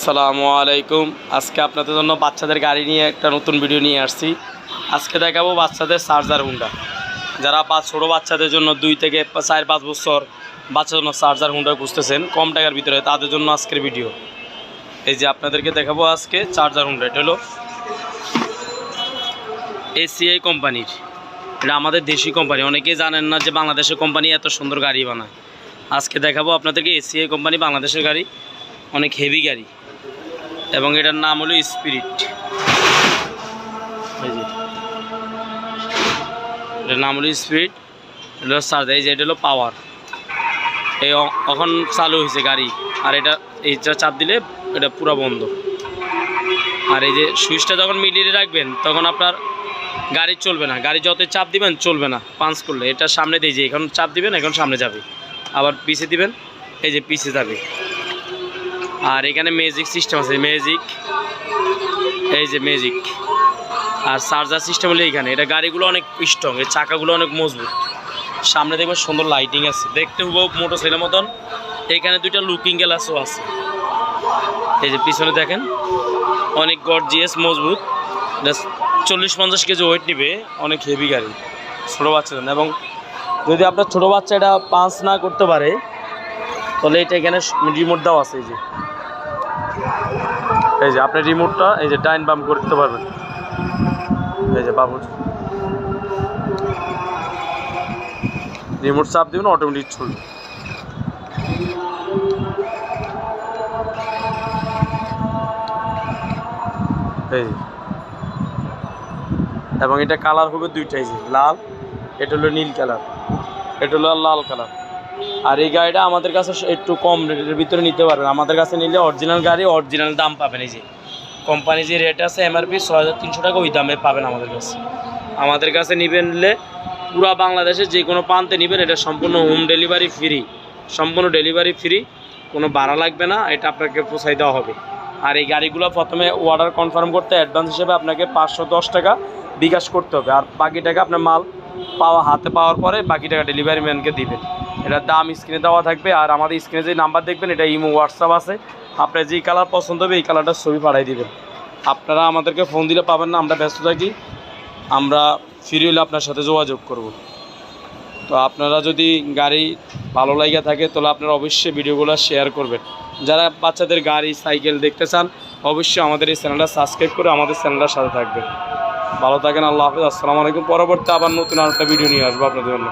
আসসালামু আলাইকুম। আজকে আপনাদের জন্য বাচ্চাদের গাড়ি নিয়ে একটা নতুন ভিডিও নিয়ে আসছি। আজকে দেখাবো বাচ্চাদের চার্জার হুন্ডা। যারা পাঁচ ছোটো বাচ্চাদের জন্য দুই থেকে চার, পাঁচ বছর বাচ্চাদের জন্য চার্জার হুন্ডা খুঁজতেছেন, কম টাকার ভিতরে তাদের জন্য আজকের ভিডিও এই যে আপনাদেরকে দেখাবো আজকে চার্জার হুন্ডা, এটা হলো এসিআই কোম্পানির এটা আমাদের দেশি কোম্পানি অনেকেই জানেন না যে বাংলাদেশের কোম্পানি এত সুন্দর গাড়ি বানায়। আজকে দেখাবো আপনাদেরকে এসিআই কোম্পানি বাংলাদেশের গাড়ি। অনেক হেভি গাড়ি। এবং এটার নাম হলো স্পিরিট। এটার নাম হলো স্পিরিট, এটা হলো চার্জার এই যে এটা হলো পাওয়ার। এই এখন চালু হয়েছে গাড়ি, আর এটা এইটা চাপ দিলে এটা পুরো বন্ধ। আর এই যে সুইচটা যখন মিলিয়ে রাখবেন, তখন আপনার গাড়ি চলবে না। গাড়ি যতই চাপ দিবেন, চলবে না, পাঞ্চ করলে। এটা সামনে দিয়ে যে, এখন চাপ দিবেন, এখন সামনে যাবে। আবার পিছে দিবেন, এই যে পিছে যাবে। আর এখানে ম্যাজিক সিস্টেম আছে ম্যাজিক এই যে ম্যাজিক আর চার্জার সিস্টেম হলো এইখানে এটা গাড়িগুলো অনেক স্ট্রং এর চাকাগুলো অনেক মজবুত। সামনে দেখবেন সুন্দর লাইটিং আছে। দেখতে হুবহু মোটর সাইকেলের মতন। এখানে দুইটা লুকিং গ্লাসও আছে। এই যে পিছনে দেখেন, অনেক গর্জিয়াস মজবুত। চল্লিশ পঞ্চাশ কেজি ওয়েট নিবে, অনেক হেভি গাড়ি, ছোটো জন্য এবং যদি আপনার ছোটো বাচ্চা এটা পাঁচ না করতে পারে তাহলে এটা এখানে রিমোট দেওয়া আছে, এই যে। এই যে, আপনি রিমোটটা এই যে, ডাইন বাম করতে পারবেন। এই যে বাবু রিমোট চাপ দিবেন অটোমেটিক চলবে এই। এবং এটা কালার হবে দুইটাই যে, লাল। এটা হলো নীল কালার এটা হলো লাল কালার আর এই গাড়িটা আমাদের কাছে একটু কম রেটের ভিতরে নিতে পারবেন। আমাদের কাছে নিলে অরিজিনাল গাড়ি অরিজিনাল দাম পাবেন এই যে। কোম্পানি যে রেট আছে এমআরপি ছয় হাজার তিনশো টাকা ওই দামে পাবেন আমাদের কাছে। আমাদের কাছে নিবেন নিলে পুরা বাংলাদেশে যে কোনো প্রান্তে নেবেন, এটা সম্পূর্ণ হোম ডেলিভারি ফ্রি সম্পূর্ণ ডেলিভারি ফ্রি কোনো ভাড়া লাগবে না, এটা আপনাকে পোষাই দেওয়া হবে। আর এই গাড়িগুলো প্রথমে অর্ডার কনফার্ম করতে অ্যাডভান্স হিসেবে আপনাকে পাঁচশো দশ টাকা বিকাশ করতে হবে। আর বাকি টাকা আপনার মাল পাওয়া, হাতে পাওয়ার পরে বাকি টাকা ডেলিভারি ম্যানকে দিবেন। এটার দাম স্ক্রিনে দেওয়া থাকবে আর আমাদের স্ক্রিনে যে নাম্বার দেখবেন, এটা ইমো হোয়াটসঅ্যাপ আছে। আপনার যেই কালার পছন্দ হবে, এই কালারটার ছবি পাঠাই দেবেন। আপনারা আমাদেরকে ফোন দিলে পাবেন না, আমরা ব্যস্ত থাকি। আমরা ফিরে হলে আপনার সাথে যোগাযোগ করব। তো আপনারা যদি গাড়ি ভালো লাগিয়ে থাকে, তাহলে আপনারা অবশ্যই ভিডিওগুলো শেয়ার করবেন। যারা বাচ্চাদের গাড়ি, সাইকেল দেখতে চান, অবশ্যই আমাদের এই চ্যানেলটা সাবস্ক্রাইব করে আমাদের চ্যানেলটার সাথে থাকবেন। ভালো থাকেন, আল্লাহ হাফিজ। আসসালামু আলাইকুম। পরবর্তী আবার নতুন আরেকটা ভিডিও নিয়ে আসব আপনাদের জন্য।